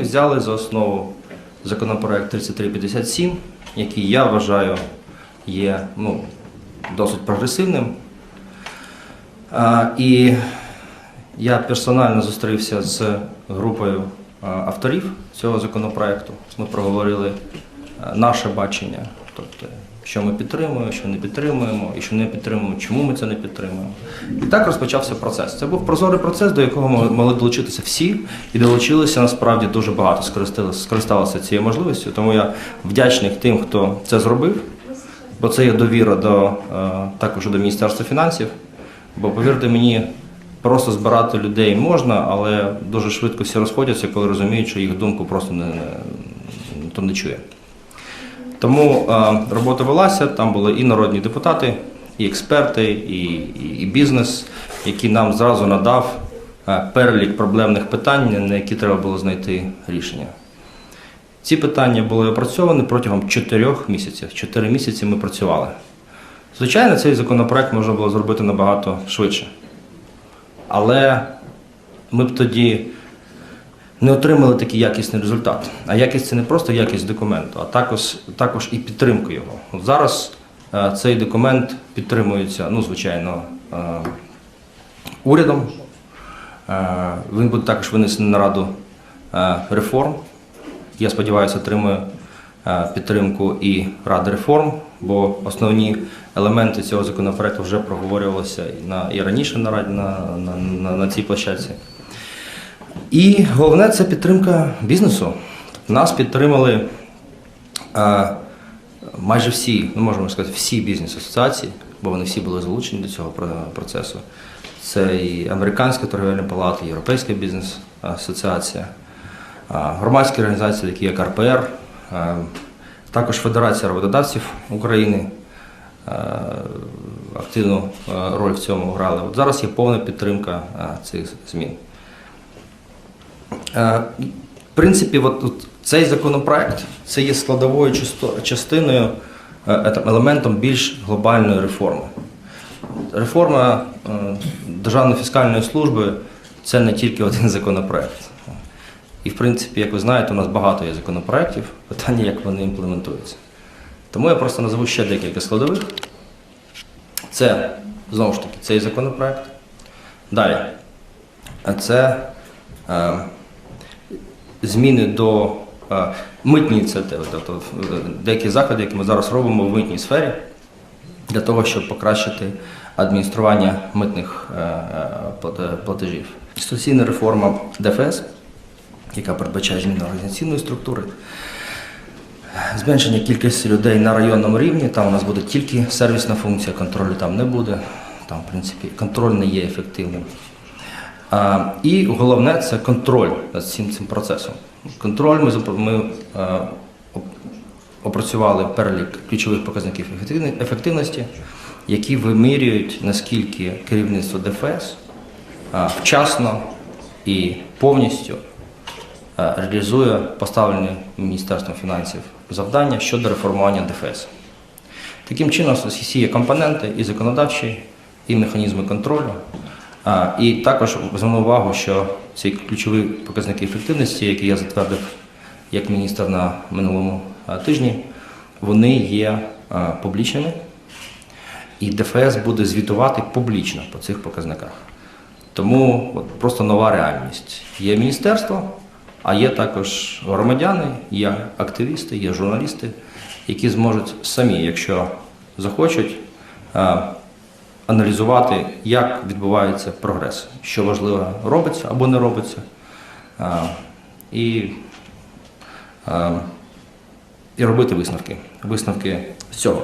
взяли за основу законопроект 3357, який я вважаю є ну, досить прогресивним. І я персонально зустрівся з групою авторів цього законопроекту. Ми проговорили наше бачення, тобто, що ми підтримуємо, що не підтримуємо, і що не підтримуємо, чому ми це не підтримуємо. І так розпочався процес. Це був прозорий процес, до якого ми могли долучитися всі, і долучилися насправді дуже багато, скористалися, цією можливістю. Тому я вдячний тим, хто це зробив, бо це є довіра до е, також до Міністерства фінансів. Бо повірте мені, просто збирати людей можна, але дуже швидко всі розходяться, коли розуміють, що їх думку просто не, не, ніхто не чує. Тому е, робота велася, там були і народні депутати, і експерти, і, і, і бізнес, який нам зразу надав е, перелік проблемних питань, на які треба було знайти рішення. Ці питання були опрацьовані протягом чотирьох місяців. Чотири місяці ми працювали. Звичайно, цей законопроект можна було зробити набагато швидше. Але ми б тоді не отримали такий якісний результат. А якість це не просто якість документу, а також, також і підтримка його. От зараз е, цей документ підтримується, ну, звичайно, е, урядом. Е, він буде також винесений на раду реформ. Я сподіваюся, отримує підтримку і Ради реформ, бо основні елементи цього законопроекту вже проговорювалися і, на, і раніше на, на, на, на цій площадці. І головне це підтримка бізнесу. Нас підтримали е, майже всі, ну можемо сказати, всі бізнес-асоціації, бо вони всі були залучені до цього процесу. Це і Американська торговельна палата, Європейська бізнес-асоціація, е, громадські організації, такі як РПР, е, також Федерація роботодавців України е, активну е, роль в цьому грали. От зараз є повна підтримка е, цих змін. Е, В принципі, от, от цей законопроект це є складовою частиною, е, елементом більш глобальної реформи. Реформа е, Державної фіскальної служби це не тільки один законопроект. І, в принципі, як ви знаєте, у нас багато є законопроєктів, питання, як вони імплементуються. Тому я просто назву ще декілька складових. Це, знову ж таки, цей законопроект. Далі. Це е, зміни до е, митні ініціативи, тобто деякі заходи, які ми зараз робимо в митній сфері, для того, щоб покращити адміністрування митних е, е, плате- платежів. Інституційна реформа ДФС, яка передбачає зміну організаційної структури, зменшення кількості людей на районному рівні. Там у нас буде тільки сервісна функція, контролю там не буде. Там, в принципі, контроль не є ефективним. І головне це контроль над всім цим процесом. Контроль ми, ми опрацювали перелік ключових показників ефективності, які вимірюють, наскільки керівництво ДФС вчасно і повністю реалізує поставлені Міністерством фінансів завдання щодо реформування ДФС. Таким чином, всі є компоненти і законодавчі, і механізми контролю. І також зверну увагу, що ці ключові показники ефективності, які я затвердив як міністр на минулому тижні, вони є публічними, і ДФС буде звітувати публічно по цих показниках. Тому от, просто нова реальність. Є міністерство, а є також громадяни, є активісти, є журналісти, які зможуть самі, якщо захочуть, аналізувати, як відбувається прогрес, що важливо робиться або не робиться, і, і робити висновки. Висновки з цього.